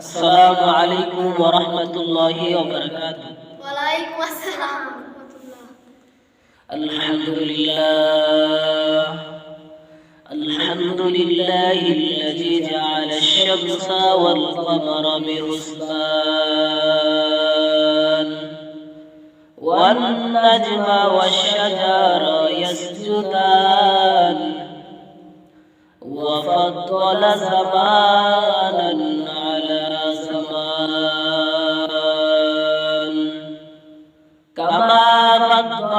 السلام عليكم ورحمة الله وبركاته. وعليكم السلام ورحمة الله. الحمد لله. الحمد لله الذي جعل الشمس والقمر برسلان والنجم والشجر يسجدان. وفضل زمانا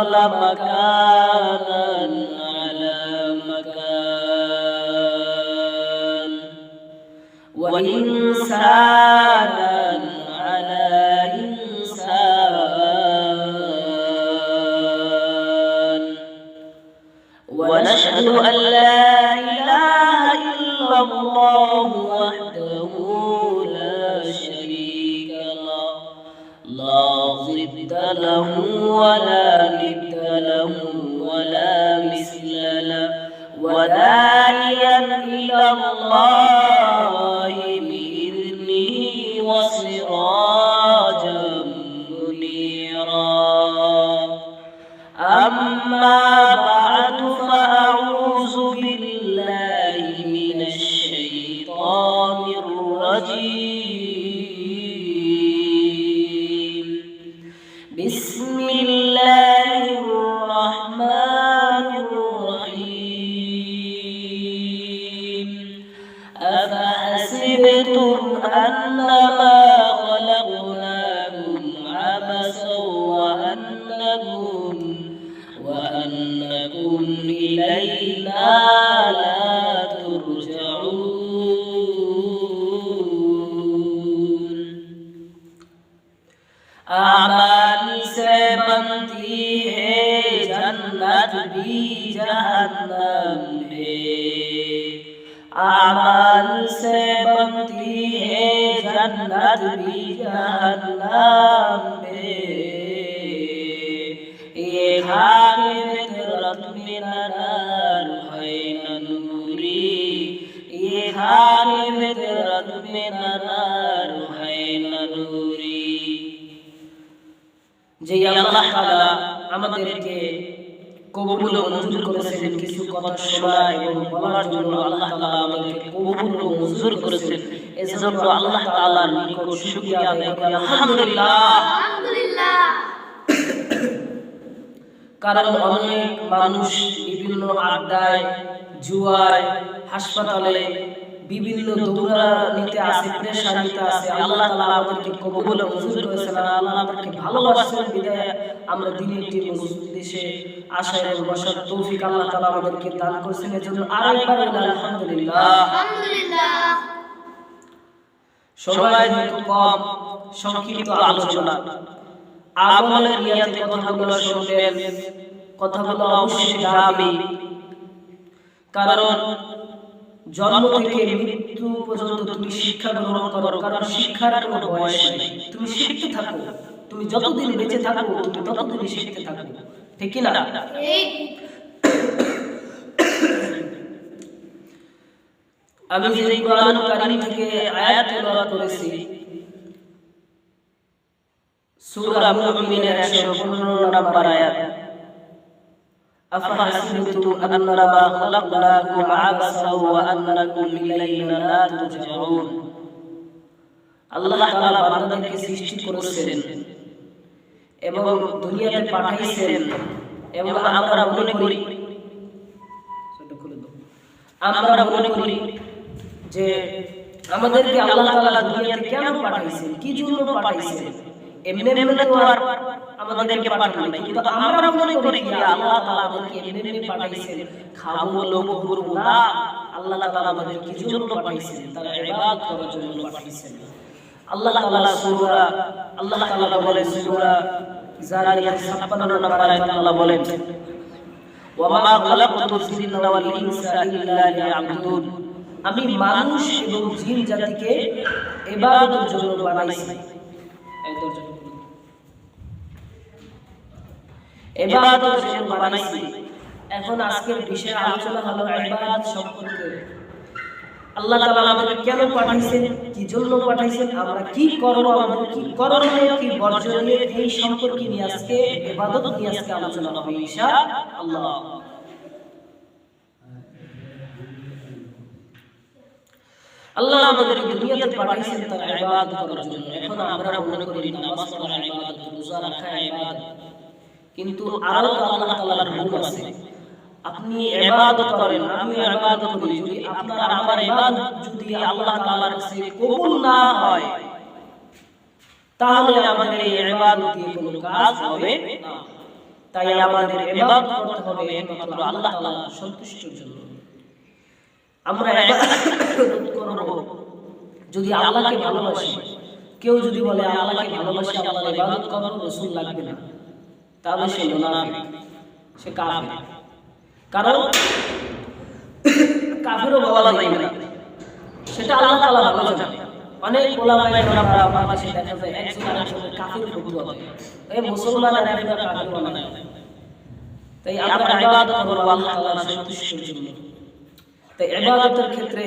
فضل مكانا على مكان وإنسانا বিসমিল্লাহ। फितरत में नार है नूरी ये खाके फितरत में नार है नूरी যে আল্লাহ তাআলা আমাদেরকে কবুল ও মঞ্জুর করেছেন কিছু কথা শোনা এবং বলার জন্য আল্লাহ তাআলা আমাদেরকে কবুল ও মঞ্জুর করেছেন এজন্য আল্লাহ তাআলার নিকট শুকরিয়া আদায় করি আলহামদুলিল্লাহ আলহামদুলিল্লাহ কারণ অনেক মানুষ বিভিন্ন আড্ডায় জুয়ায় হাসপাতালে বিভিন্ন দৌড়ানিতে আছে প্রেশানিতে আছে। আল্লাহ তাআলা আমাদেরকে কবুল মঞ্জুর করেছেন আল্লাহ আমাদেরকে ভালোবাসেন। বিধায় আমরা দিনে একটি দেশে আসা এবং বসার তৌফিক আল্লাহ তাআলা আমাদেরকে দান করেছেন। এজন্য আরেকবার বলি আলহামদুলিল্লাহ। যেহেতু কম সংক্ষিপ্ত আলোচনা। আমলের নিয়াতে কথাগুলো শুনবেন। কথাগুলো অবশ্যই দামি কারণ জন্ম থেকে মৃত্যু পর্যন্ত তুমি শিক্ষা গ্রহণ করো কারণ শিক্ষার কোনো বয়স নেই। তুমি শিখতে থাকো। তুমি যতদিন বেঁচে থাকো তুমি ততদিন শিখতে থাকো। ঠিক না? আমি যে কোরআন কারীম থেকে আয়াত তেলাওয়াত করেছি সূরা মুমিনের 115 নম্বর আয়াত أفحسبتم أنما خلقناكم عبثا وأنكم إلينا لا ترجعون আল্লাহ তাআলা বান্দাদেরকে সৃষ্টি করেছেন এবং দুনিয়াতে পাঠাইছেন এবং আমরা মনে করি আমরা মনে করি যে আমাদেরকে আল্লাহ তাআলা দুনিয়াতে কেন পাঠাইছেন কি জন্য পাঠাইছেন এমনি এমনি তো আর আমাদেরকে পাঠানো নাই। কিন্তু আমরা করি যে আল্লাহ তাআলা আমাদেরকে এমনি এমনি পাঠাইছেন। খাব লোভ করব না। আল্লাহ তাআলা আমাদেরকে কি জন্য পাঠাইছেন? তার ইবাদত করার জন্য পাঠাইছেন। আল্লাহ তাআলা সূরা আল্লাহ তাআলা বলেন সূরা জারিয়াত 56 নম্বর আয়াতে আল্লাহ বলেন ওয়ামা খালাকতুল জিন্না ওয়াল ইনসা ইল্লা আমি মানুষ এবং জিন জাতিকে ইবাদতের জন্য বানাইছি। এই দরজা খুলো। ইবাদতের জন্য বানাইছি এখন আজকের আলোচনা হলো ইবাদত সম্পর্কে। আল্লাহ আমাদের কেন পাঠাইছেন? কি জন্য পাঠাইছেন? আমরা কি করব? আমাদের কি করণীয়? কি বর্জনীয়? এই সম্পর্কে নিয়ে আজকে ইবাদত নিয়ে আজকে আলোচনা হবে ইনশাআল্লাহ। আল্লাহ আমাদেরকে দুনিয়াতে পাঠাইছেন তার ইবাদত করার জন্য। এখন আমরা মনে করি নামাজ পড়া ইবাদত রোজা রাখা ইবাদত। কিন্তু আরও আল্লাহ তাআলার হুকুম আছে। আপনি ইবাদত করেন আমি ইবাদত করি। যদি আপনার আমার ইবাদত যদি আল্লাহ তাআলার কাছে কবুল না হয় তাহলে আমাদের এই ইবাদত দিয়ে কোনো কাজ হবে না। তাই আমাদের ইবাদত করতে হবে একমাত্র আল্লাহ তাআলার সন্তুষ্টির জন্য। আমরা করব যদি আল্লাহকে ভালোবাসি, কেউ যদি বলে, আল্লাহকে ভালোবাসি, আল্লাহর ইবাদত করব রাসূল লাগবে না। তাহলে সে মুনাফিক, সে কাফের। কারণ কাফেরও বলা যায় না। সেটা আল্লাহ তাআলা ভালো জানে অনেক ওলামায়ে কেরামরা বাংলাদেশে দেখা যায় একজন আরেকজনের কাফের বন্ধু হবে এই মুসলমান আর একটা কাফের বানায় তাই আমরা ইবাদত করব আল্লাহ তাআলার সন্তুষ্টির জন্য। তাই ইবাদতের ক্ষেত্রে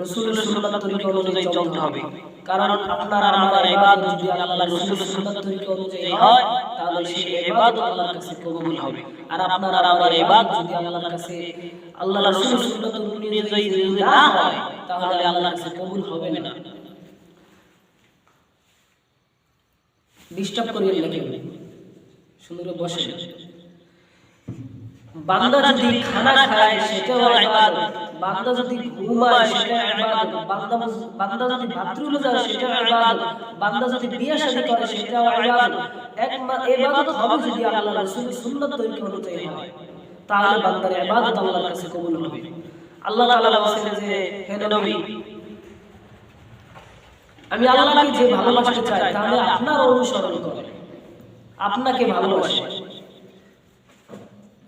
রাসূলের সুন্নাত তরিকা অনুযায়ী চলতে হবে। কারণ আপনার আমার ইবাদত যদি আল্লাহর রাসূলের সুন্নাত তরিকা অনুযায়ী হয়, তাহলে সেই ইবাদত আল্লাহর কাছে কবুল হবে। আর আপনার আমার ইবাদত যদি আল্লাহর কাছে, আল্লাহর রাসূলের সুন্নাত অনুযায়ী না হয়, তাহলে আল্লাহর কাছে কবুল হবে না। ডিস্টার্ব করিয়ে লেখে সুন্দর বসে বান্দা যদি খানা খায়, সেটাও ইবাদত। বান্দা যদি ঘুমায়, সেটা ইবাদত। বান্দা বান্দা যদি বাথরুমে যায়, সেটা ইবাদত। বান্দা যদি বিয়ে শাদী করে, সেটাও ইবাদত। এক ইবাদত হবে যদি আল্লাহর রাসূলের সুন্নাত তরিকা অনুযায়ী হয়। তাহলে বান্দার ইবাদত আল্লাহর কাছে কবুল হবে। আল্লাহ তাআলা বলেছেন যে, হে নবী, আমি আল্লাহকে যে ভালোবাসতে চাই, তাহলে আপনার অনুসরণ করে। আপনাকে ভালোবাসে।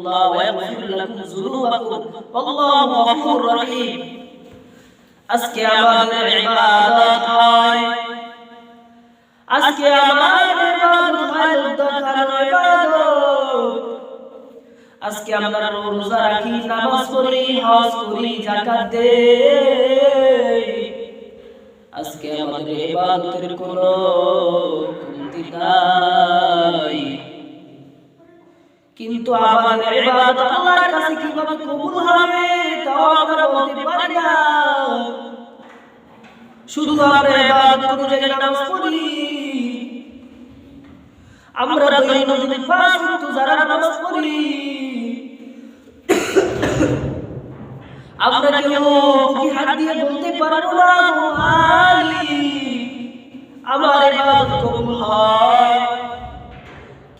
الله ويغفر لكم ذنوبكم والله غفور رحيم আজকে আমাদের ইবাদত হয় আজকে আমাদের ইবাদত হয় উদ্ধার ইবাদত আজকে আমরা রোজা রাখি নামাজ পড়ি হজ করি যাকাত দেই আজকে আমাদের ইবাদতের কোনো কমতি নাই কিন্তু আমাদের ইবাদত আল্লাহর কাছে কীভাবে কবুল হবে, তাও আমরা বলতে পারি না। শুধু আমরা ইবাদত অনুযায়ী নামাজ পড়ি। আমরা দৈনন্দিন পাঁচ ওয়াক্ত যারা নামাজ পড়ি। আমরা কেউ বুকে হাত দিয়ে বলতে পারব না আলী। আমার ইবাদত কবুল হয়।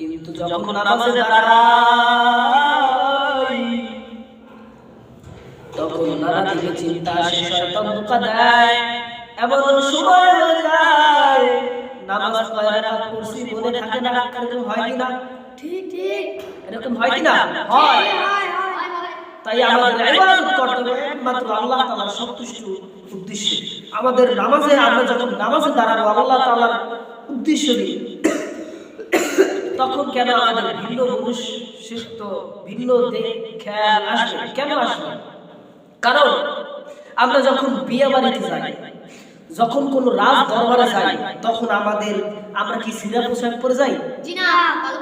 কিন্তু যখন নামাজে দাঁড়াই তখন নানা দিকে চিন্তা আসে শয়তান ধোঁকা দেয় এমন সময় হয়ে যায় নামাজ কয় রাকাত পড়ছি মনে থাকে না এরকম হয় কি না? ঠিক ঠিক এরকম হয় কি না? হয় তাই আমাদের ইবাদত করতে হবে। একমাত্র আল্লাহ তাআলার সন্তুষ্ট উদ্দেশ্যে। আমাদের নামাজে আমরা যখন নামাজে দাঁড়াবো আল্লাহ তাআলার উদ্দেশ্য নিয়ে তখন কেন আমাদের ভিন্ন মনুষ্যত্ব ভিন্ন খেয়াল আসবে? কেন আসবে? কারণ আমরা যখন বিয়ে বাড়িতে যাই যখন কোন রাজ দরবারে যাই তখন আমাদের আমরা কি সিরা পোশাক পরে যাই?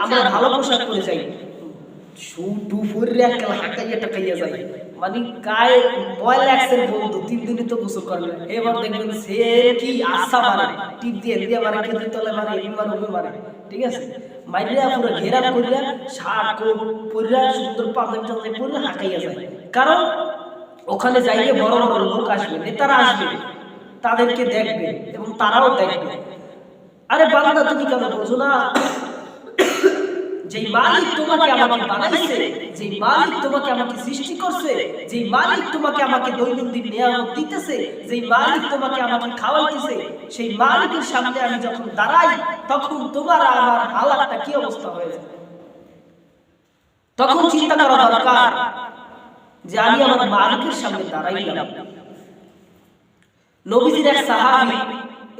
আমরা ভালো পোশাক পরে যাই। পরে একটা হাঁকাইয়া টাকাইয়া যাই। মানে গায়ে ময়লা একসের বন্ধু, তিন দিনই তো গোসল করবে এবার দেখবেন সে কি আশা মারে টিপ দিয়ে দিয়ে মারে খেতে তলে মারে এবার ওবে মারে ঠিক আছে? মাইরিয়া পুরো ঘেরা করিয়া কোট পরিয়া সুন্দর পাঞ্জাবি টাঞ্জাবি পরে হাঁকাইয়া যায়। কারণ ওখানে যাইয়ে বড় বড় লোক আসবে, নেতারা আসবে, তাদেরকে দেখবে এবং তারাও দেখবে। আরে বাংলা তুমি কেন বোঝো না? যেই মালিক তোমাকে আমাকে বানাইছে, যেই মালিক তোমাকে আমাকে সৃষ্টি করছে, যেই মালিক তোমাকে আমাকে দৈনন্দিন নিয়ামত দিতেছে, যেই মালিক তোমাকে আমাকে খাওয়াইতেছে, সেই মালিকের সামনে আমি যখন দাঁড়াই, তখন তোমার আমার হালাতটা কি অবস্থা হয়ে যায়? তখন চিন্তা করা দরকার যে আমি আমার মালিকের সামনে দাঁড়াইলাম। নবীজির এক সাহাবী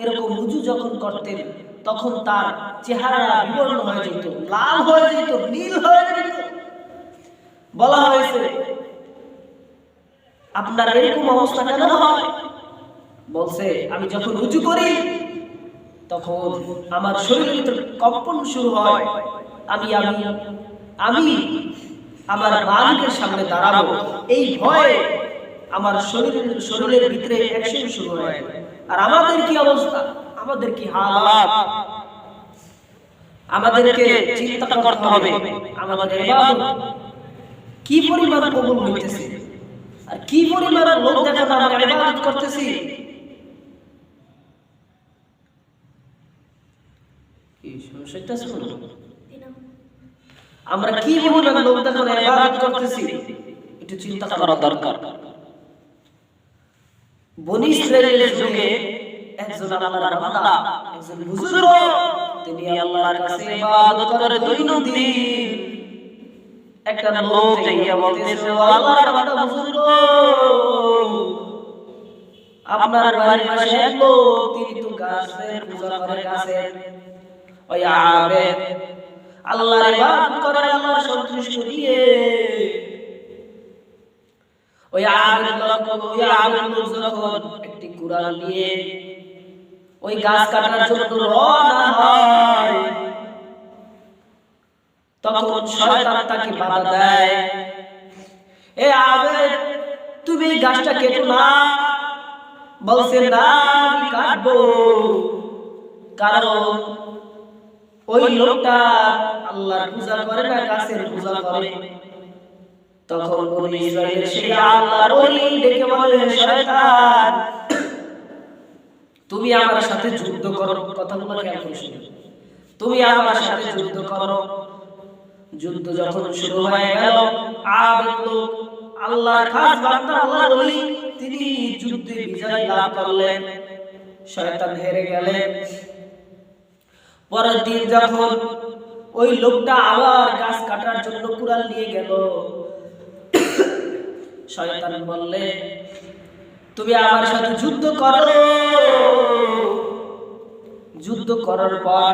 এরকম উজু যখন করতেন, তখন তার চেহারা বিবর্ণ হয়ে যেত। লাল হয়ে যেত নীল হয়ে যেত বলা হয়েছে, আপনার এরকম অবস্থা কেন হয়? বলছে, আমি যখন উজু করি, তখন আমার শরীরের ভিতর কম্পন শুরু হয়। আমি আমি আমি আমার মালিকের সামনে দাঁড়াবো। এই ভয়ে আমার শরীরের শরীরের ভিতরে অ্যাকশন শুরু হয়। আর আমাদের কি অবস্থা? আমাদের কি হালাত? আমাদেরকে চিন্তা করতে হবে। আমাদের ইবাদত কি পরিমাণ কবুল হইতেছে? আর কি পরিমাণ লোক দেখানো আমরা ইবাদত করতেছি? কি সমস্যাটা আমরা কি পরিমাণ লোক দেখানো ইবাদত করতেছি? একটু চিন্তা করা দরকার। বনি ইসরায়েলের যুগে একজন আল্লাহর বান্দা একজন বুজুর্গ তিনি আল্লাহর কাছে ইবাদত করে দৈনন্দিন একটা লোক যাইয়া বলতেছে, "ও আল্লাহর বান্দা বুজুর্গ, আপনার বাড়ির পাশে এক লোক, তিনি তো গাছের পূজা করে গাছের ওই আবেদ আল্লাহর ইবাদত করে, আল্লাহর সন্তুষ্ট দিয়ে ওই আবেদ লোক ওই আবেদ লোক যখন একটি কুরআন নিয়ে ওই গাছ কাটার জন্য রওনা হয়। তখন শয়তান তাকে বাধা দেয়। এ আবেদ, তুমি এই গাছটা কেটো না। বলছে, না, আমি কাটবো। কারণ ওই লোকটা আল্লাহর পূজা করে না, গাছের পূজা করে। তখন বনি ইসরাইল সেই আল্লাহর ওলি ডেকে বলে, শয়তান তুমি আমার সাথে যুদ্ধ করো। কথাগুলো খেয়াল করে শুনো। তুমি আমার সাথে যুদ্ধ করো। যুদ্ধ যখন শুরু হয়ে গেল, আবেদ লোক, আল্লাহর খাস বান্দা, আল্লাহর ওলি, তিনি যুদ্ধে বিজয় লাভ করলেন। শয়তান হেরে গেলেন পরের দিন যখন ওই লোকটা আবার গাছ কাটার জন্য কুড়াল নিয়ে গেল, শয়তান বললে তুমি আমার সাথে যুদ্ধ করো যুদ্ধ করার পর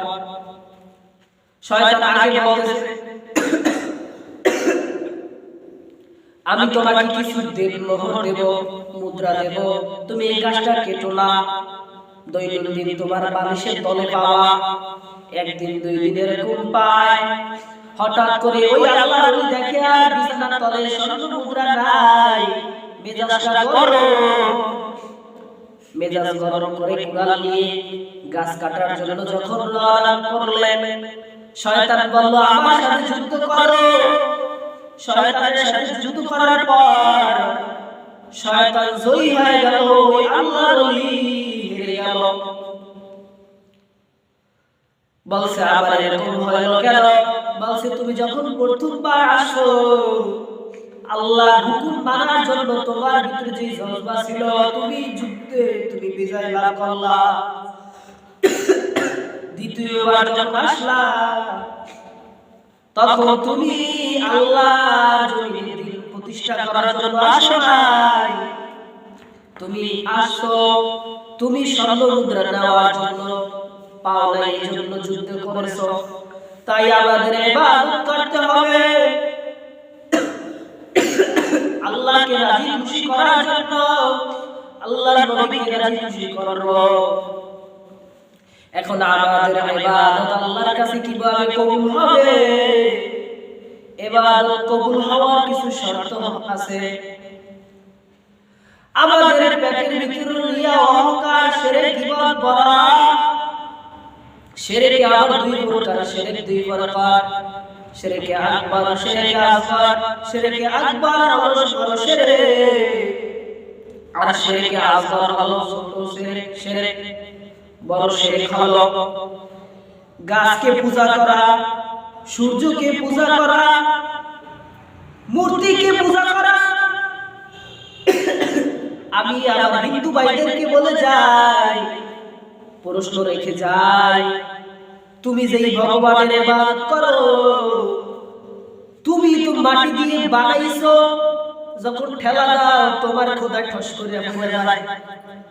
আমি তোমাকে কিছু দেব, মোহর দেব, মুদ্রা দেব, তুমি এই গাছটা কেটো না। দৈনন্দিন তোমার বালিশের তলে পাওয়া, একদিন দুই দিনের ঘুম পায়। হঠাৎ করে ওই আল্লাহর ওলি দেখে আর বিছানার তলে স্বর্ণ মুদ্রা নাই। মেজাজটা গরম। মেজাজ গরম করে নিয়ে গাছ কাটার জন্য যখন রওনা করলেন, শয়তান বলল, আমার সাথে যুদ্ধ করো। শয়তানের সাথে যুদ্ধ করার পর শয়তান জয়ী হয়ে গেল ওই আল্লাহর ওলি হেরে গেল বলছে, আবার এরকম বলছে, তুমি যখন প্রথমবার আসো আল্লাহর হুকুম মানার জন্য তোমার ভিতরে যে জজবা ছিল, তুমি যুদ্ধে, তুমি বিজয় লাভ করলা। দ্বিতীয়বার যখন আসলা, তখন তুমি দিন প্রতিষ্ঠা করার জন্য আসো নাই। তুমি আসো, তুমি স্বর্ণ মুদ্রা নেওয়ার জন্য পাও এই জন্য যুদ্ধ করেছ। তাই আমাদের ইবাদত করতে হবে। আল্লাহকে রাজি খুশি করার জন্য আল্লাহর নবীকে রাজি খুশি করব। এখন আমাদের ইবাদত আল্লাহর কাছে কীভাবে কবুল হবে? ইবাদত কবুল হওয়ার কিছু শর্ত আছে। আমাদের পেটের ভিতরে রিয়া অহংকার শিরক গীবত বলা। শিরক আবার দুই প্রকার শিরক দুই প্রকার। শিরক আকবার শিরক আসগর শিরক আকবার হলো ছোট শিরক আর শিরক আসগর হলো ছোট শিরক শিরক বড় শিরক হলো গাছকে পূজা করা সূর্যকে পূজা করা মূর্তিকে পূজা করা। আমি আমার হিন্দু ভাইদেরকে বলে যাই প্রশ্ন রেখে যাই তুমি যেই ভগবানের ইবাদত করো মাটি দিয়ে বানাইছো যখন ঠেলা দাও তোমার খোদা ঠস করে পড়ে যায়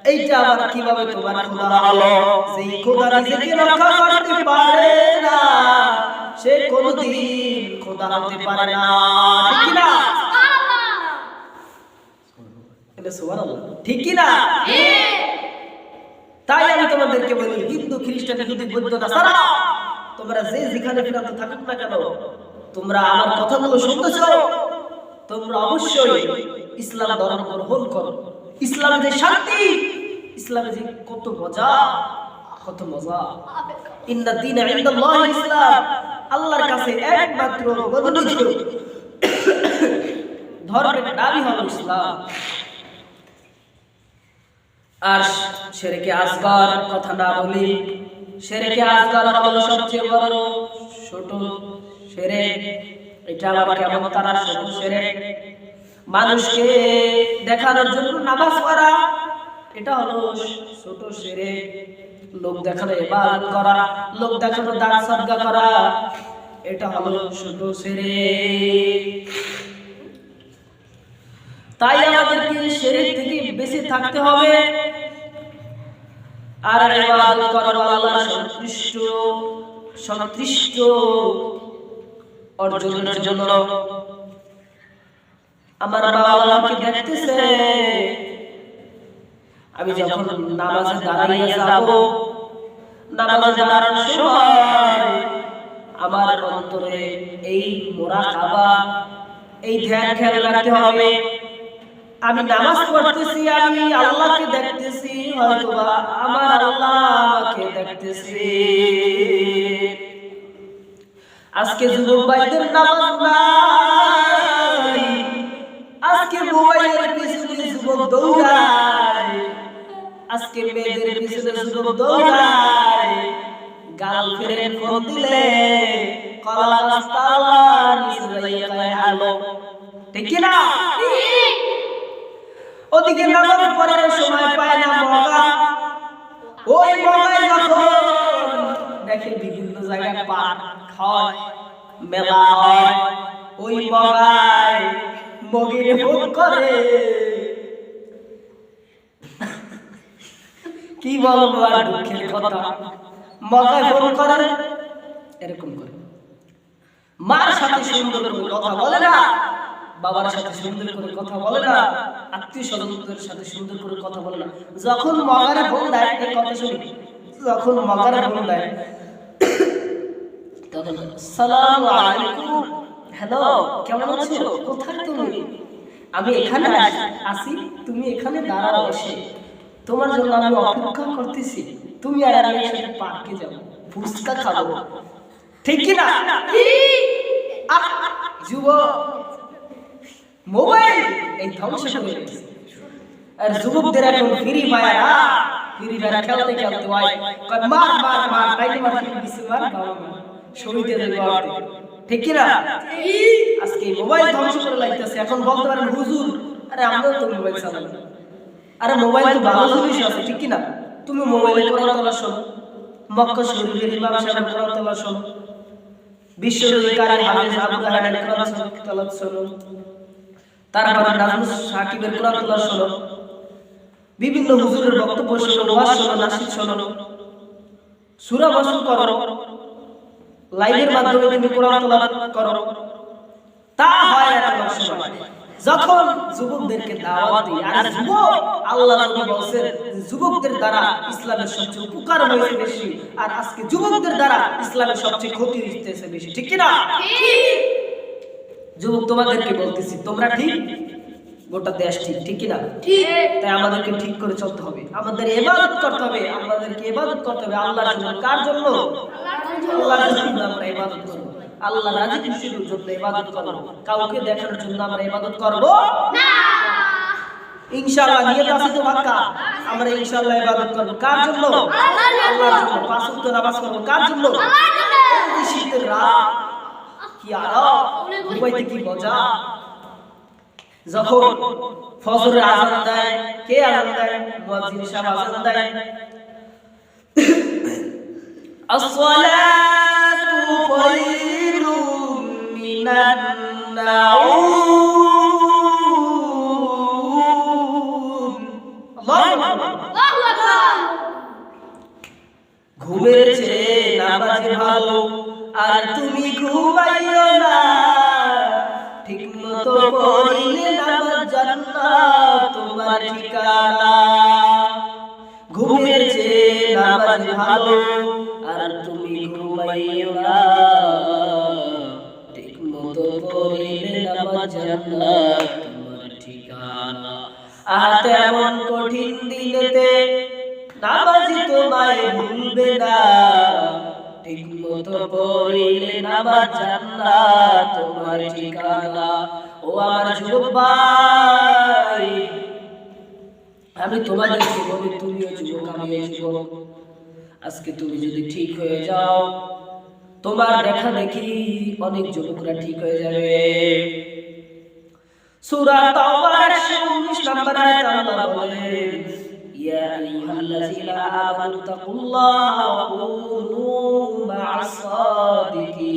এইটা আবার কীভাবে তোমার খোদা হলো? যেই খোদা নিজেকে রক্ষা করতে পারে না সে কোনদিন খোদা হতে পারে না। ঠিক না? ঠিক কি না? তাই আমি তোমাদেরকে বলি হিন্দু খ্রিস্টান ইহুদি বৌদ্ধ তোমরা যে যেখানে ফিরাতে থাকুক না কেন তোমরা আমার কথাগুলো শুনতেছ? তোমরা অবশ্যই ইসলাম ধর্ম গ্রহণ করো। ইসলামে যে শান্তি, ইসলামে যে কত মজা কত মজা। ইন্না দিন ইনদাল্লাহ ইসলাম, আল্লাহর কাছে একমাত্র ধর্মের নামই হলো ইসলাম। আর সেরেকে আসগার কথা না বলি, সেরেকে আসগার হলো সবচেয়ে বড়, ছোট সেরে এটা আবার কেমন সেরে মানুষকে দেখানোর জন্য নামাজ পড়া, এটা হলো ছোট সেরে লোক দেখানো ইবাদত করা, লোক দেখানো দান সদকা করা, এটা হলো ছোট সেরে তাই আমাদেরকে শিরক থেকে বেঁচে থাকতে হবে। আর ইবাদত করো সন্তুষ্ট সন্তুষ্ট। অর্জনের জন্য। আমার বাবা আমাকে দেখতেছে। আমি যখন নামাজে দাঁড়াইয়া যাব, নামাজে দাঁড়ানোর সময় আমার অন্তরে এই মোরা খাবা এই ধ্যান খেয়াল রাখতে হবে। আমি নামাজ পড়তেছি, আমি আল্লাহকে দেখতেছি হয়তো আমার আল্লাহকে দেখতেছি। আজকে যুবক ভাইদের নামাজ নাই। আজকে মোবাইলের পিছনে যুবক দৌড়ায়। আজকে মেয়েদের পিছনে যুবক দৌড়ায়। গার্লফ্রেন্ড ফোন দিলে কলা রাস্তালা কয় হ্যালো ঠিক না ওদিকে নামাজ পড়ার সময় পায় না মগা। ওই মগায় যখন দেখে বিভিন্ন জায়গায় পাট হয় মেলা হয় ওই মগায় মগিরে ফোন করে। কি বলব আর দুঃখের কথা? মগায় ফোন করে? এরকম করে। মার সাথে সুন্দর করে কথা বলে না, বাবার সাথে সুন্দর করে কথা বলে না আত্মীয় স্বজনদের সাথে সুন্দর করে কথা বলে না। যখন মগারে ফোন দেয়, এই কথা শুনি। যখন মগারে ফোন দেয় আসসালামু আলাইকুম। হ্যালো, কেমন আছো? কোথায় তুমি? আমি এখানে আছি। তুমি এখানে দাঁড়াও এসে। তোমার আমি অপেক্ষা করতেছি। তুমি আর আমি একসাথে যাব, ফুচকা খাব। ঠিক কি না? যুবক মোবাইল! এই ধ্বংস করে। আর যুবকদের এখন ফ্রি ফায়ার ফ্রি খেলতে খেলতে হয়। মার মার মার মার মার ঠিক কি না আজকে মোবাইল ধ্বংস করে লাইতেছে। এখন বলতে পারেন হুজুর আরে আমরাও তো মোবাইল চালাই আরে মোবাইল তো ভালো জিনিস আছে ঠিক কি না তুমি মোবাইলে কোরআন শোনো মক্কা শরীফের ইমাম সাহেব কোরআন শোনো হাফেজ আবু কোরআন শোনো তারপর নাজমুস সাকিবের কোরআন শোনো বিভিন্ন হুজুরের বক্তব্য শোনো ওয়াজ শোনো নাসিদ শোনো। সূরা মাসুল করো। লাইভের মাধ্যমে তুমি কোরআন তেলাওয়াত করো। তা হয় না কোনো সময়। যখন যুবকদেরকে দাওয়াত দিই আর যুবক আল্লাহ নবী বলেন যুবকদের দ্বারা ইসলামের সবচেয়ে উপকার হয়েছে বেশি আর আজকে যুবকদের দ্বারা ইসলামের সবচেয়ে ক্ষতি হইতেছে বেশি। ঠিক কি না যুবক তোমাদেরকে বলতেছি তোমরা ঠিক? গোটা দেশ ঠিক ঠিক কি না তাই আমাদেরকে ঠিক করে চলতে হবে। আমাদের ইবাদত করতে হবে আমাদেরকে ইবাদত করতে হবে আল্লাহর জন্য। কার জন্য? আল্লাহর জন্য আমরা ইবাদত করব। আল্লাহ রাজি খুশির জন্য ইবাদত করব। কাউকে দেখানোর জন্য আমরা ইবাদত করব? ইনশাআল্লাহ নিয়ত আছে তো পাক্কা? আমরা ইনশাআল্লাহ ইবাদত করব। কার জন্য? আল্লাহর জন্য। পাঁচ ওয়াক্ত নামাজ করব কার জন্য? এই শীতের রাত। কি আরাম। ঘুমাইতে কি মজা। যখন ফজরের আজান দেয় কে আজান দেয়? মুয়াজ্জিন সাহেব আজান দেয়। الصلاة خير من النوم الله أكبر আল্লাহু আকবার ঘুমের চেয়ে নামাজ ভালো আর তুমি ঘুমাইও না ঠিক মতো পড়িলে নামাজ জান্নাত তোমার ঠিকানা ঘুমের চেয়ে নামাজ ভালো আর তুমি ঘুমাইও না। ঠিক পড়িলে নামাজ জান্নাত, তোমার ঠিকানা। আহাতে এমন কঠিন দিনেতে নামাজি তোমায় ভুলবে না। ঠিক পড়িলে নামাজ জান্নাত, তোমার ঠিকানা। ও আমার যুবক আমি তোমাদেরকে বলি, তুমিও যুবক, আমিও যুবক। আজকে তুমি যদি ঠিক হয়ে যাও, তোমার দেখা দেখি অনেক যুবকরা ঠিক হয়ে যাবে। সূরা তাওবার 119 নম্বর আয়াত আল্লাহ বলেন আইয়ুহাল্লাযীনা আমানু তাকুল্লাহা ওয়া কুনু মা'আস সাদিকিন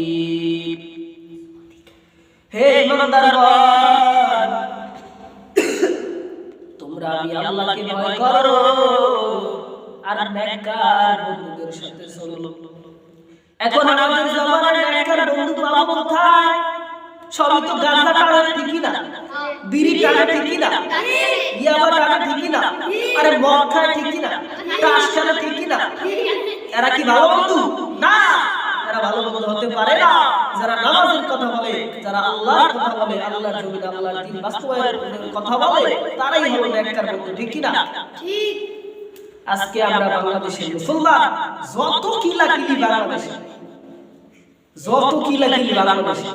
হে তোমরা আমি আল্লাহকে ভয় করো। আর নেককার বন্ধুদের সাথে চলো। এখন আমাদের জমানার নেককার বন্ধু পাবো কোথায়? সবই তো গাঁজা টানা ঠিকই না। বিড়ি টানা ঠিকই না। ইয়াবা টানা ঠিকই না। আরে মদ খায় ঠিকই না। টাস খেলা ঠিকই না। এরা কি ভালো বন্ধু? না। এরা ভালো বন্ধু হতে পারে না। যারা নামাজের কথা বলে, যারা আল্লাহর কথা বলে, আল্লাহর জমিন আল্লাহর দিন বাস্তবায়নের কথা বলে, তারাই হলো নেককার বন্ধু, ঠিক না? ঠিক। আজকে আমরা বাংলাদেশের মুসলমান, যত কিলাকিলি বাংলাদেশে, যত কিলাকিলি বাংলাদেশে,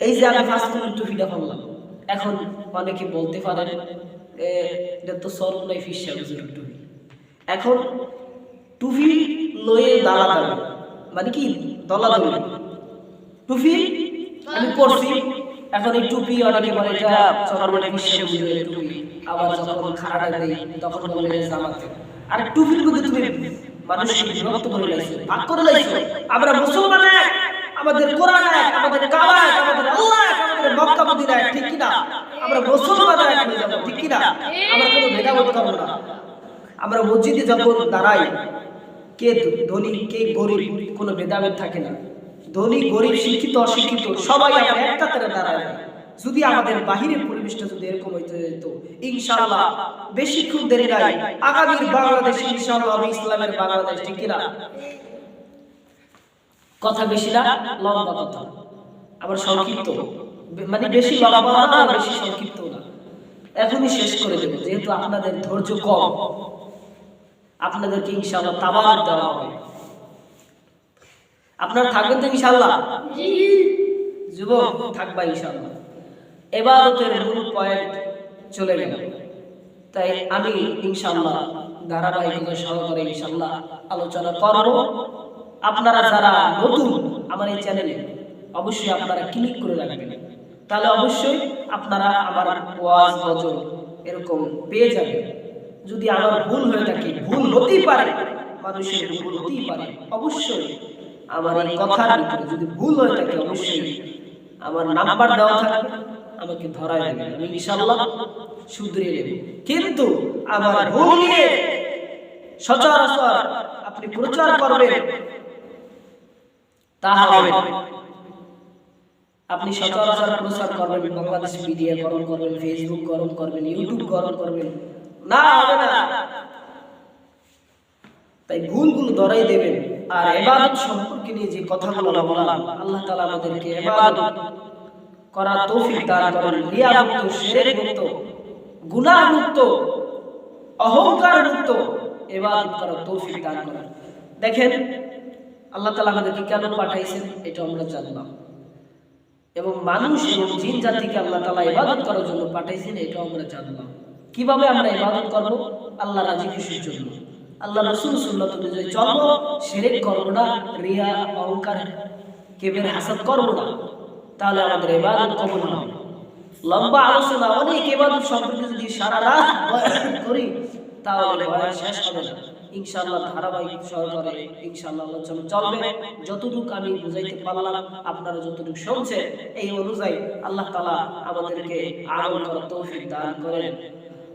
এই যে আমি ফার্স্ট মিনিট টুপিটা করলাম এখন অনেকে বলতে পারেন এটা তো সরল নাই ফিসা টুপি। এখন টুপি লয়ে দাঁড়া দাঁড়া মানে কি? দলা দলি টুপি আমি পড়ছি এখন এই টুপি অনেকে বলে এটা সরল ফিসা হুজুরের টুপি। আবার যখন খাড়াটা দেই তখন বলে জামাতে আর টুপির মধ্যে তুমি মানুষকে বিভক্ত করে লাইছো ভাগ করে লাইছো। আমরা মুসলমান এক, আমাদের কোরআন এক, আমাদের কাবা এক, আমাদের আল্লাহ এক, আমাদের মক্কা মদিনা এক, ঠিক কি না আমরা মুসলমান এক হয়ে যাব ঠিক কি না আমরা কোনো ভেদাভেদ করব না। আমরা মসজিদে যখন দাঁড়াই কে ধনী কে গরিব কোনো ভেদাভেদ থাকে না। ধনী গরিব শিক্ষিত অশিক্ষিত সবাই আমরা এক কাতারে দাঁড়ায় যদি আমাদের বাহিরের পরিবেশটা যদি এরকম হইতে যেত ইনশাআল্লাহ বেশিক্ষণ দেরি নাই। আগামীর বাংলাদেশ ইনশাআল্লাহ ইসলামের বাংলাদেশ ঠিক কিনা? কথা বেশি না লম্বা কথা। আবার সংক্ষিপ্ত। মানে বেশি লম্বা না বেশি সংক্ষিপ্ত না। এখনই শেষ করে দেবো যেহেতু আপনাদের ধৈর্য কম। আপনাদেরকে ইনশাআল্লাহ তাবার দেওয়া হবে। আপনারা থাকবেন তো ইনশাআল্লাহ? জি। যুবক থাকবা ইনশাআল্লাহ। এবাদতের মূল পয়েন্ট চলে গেল। তাই আমি ইনশাআল্লাহ ধারাবাহিকতা সহকারে ইনশাআল্লাহ আলোচনা করব। আপনারা যারা নতুন আমার এই চ্যানেলে, অবশ্যই আপনারা ক্লিক করে রাখবেন। তাহলে অবশ্যই আপনারা আমার ওয়াজ গজল এরকম পেয়ে যাবেন। যদি আমার ভুল হয়ে থাকে, ভুল হতেই পারে, মানুষের ভুল হতেই পারে, অবশ্যই আমার এই কথার ভিতরে যদি ভুল হয়ে থাকে, অবশ্যই আমার নাম্বার দেওয়া থাকবে। আমাকে ধরায় দেবেন আমি ইনশাআল্লাহ শুধরিয়ে দেব। কিন্তু আমার ভুল নিয়ে সচরাচর আপনি প্রচার করবেন তা হবে। আপনি সচরাচর প্রচার করবেন বাংলাদেশ মিডিয়া গরম করবেন ফেসবুক গরম করবেন ইউটিউব গরম করবেন। না হবে না। তাই ভুলগুলো ধরাই দেবেন। আর এবাদত সম্পর্কে নিয়ে যে কথাগুলো বললাম আল্লাহ তাআলা আমাদেরকে এবাদত করার তৌফিক দান করেন। রিয়া মুক্ত শিরক মুক্ত গুনাহ মুক্ত অহংকার মুক্ত এবাদত করা তৌফিক দান করেন। দেখেন, আল্লাহ তাআলা আমাদেরকে কেন পাঠাইছেন এটা আমরা জানলাম। এবং মানুষ এবং জিন জাতিকে আল্লাহ তাআলা ইবাদত করার জন্য পাঠাইছেন এটা আমরা জানলাম। কীভাবে আমরা ইবাদত করব? আল্লাহ রাজি খুশির জন্য। আল্লাহ রাসূল আলাইহি ওয়াসাল্লাম চলবো, শিরক করব না, রিয়া, অহংকার, কেবের হাসাদ করব না। তাহলে আমাদের ইবাদত কবুল হবে লম্বা আলোচনা অনেক ইবাদত সম্পর্কে যদি সারা রাত বয়ান করি তাহলে বয়ান শেষ হবে না ইনশাআল্লাহ ধারাবাহিক সহকারে ইনশাআল্লাহ আলোচনা চলবে যতটুকু আমি বুঝাইতে পারলাম আপনারা যতটুকু শুনছেন এই অনুযায়ী আল্লাহ তাআলা আমাদেরকে আমল করার তৌফিক দান করেন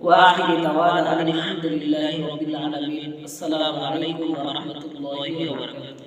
وآخر دعوانا أن الحمد لله رب العالمين السلام عليكم ورحمة الله وبركاته